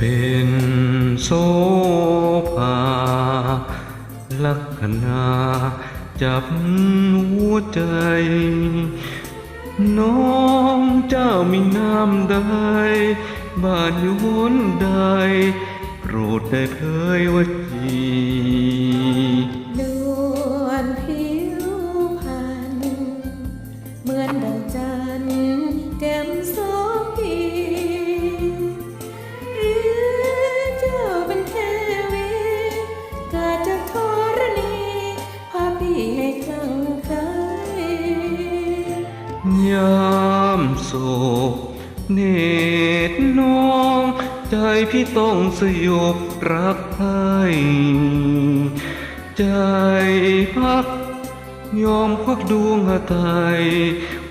เป็นโซภาลักษณาจับหัวใจ น้องเจ้ามีน้ำใดบ้านอยู่หนใดโปรดได้เผยว่าจี ยามโศกเนตรน้อง ใจพี่ต้องสยบรักใครใจพัก ยอมควักดวงหไทย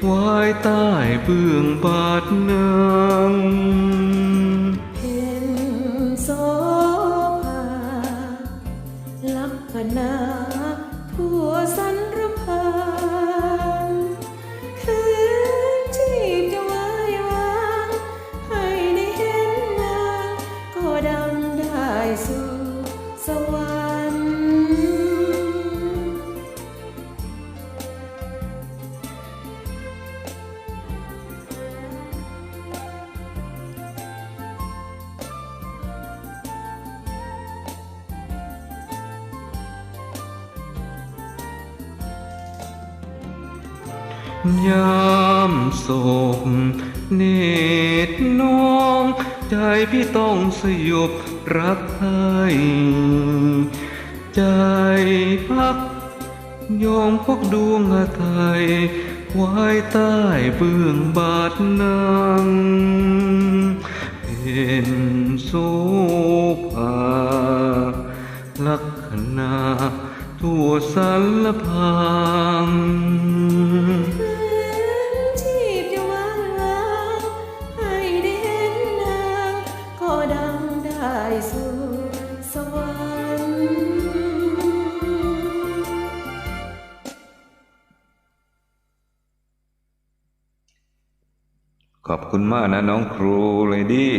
ไว้ใต้เบื้องบาทนางเห็นโสภาลักษณะทั่วสันรพา ยามโศกเนตรน้อง ใจพี่ต้องสยบรักใครใจพัก ยอมพกดวงหไทยไว้ใต้เบื้องบาทนางเป็นโสภาลักษณะทั่วสารพัง สู่สวรรค์ขอบคุณมากนะน้องครูเลยดี้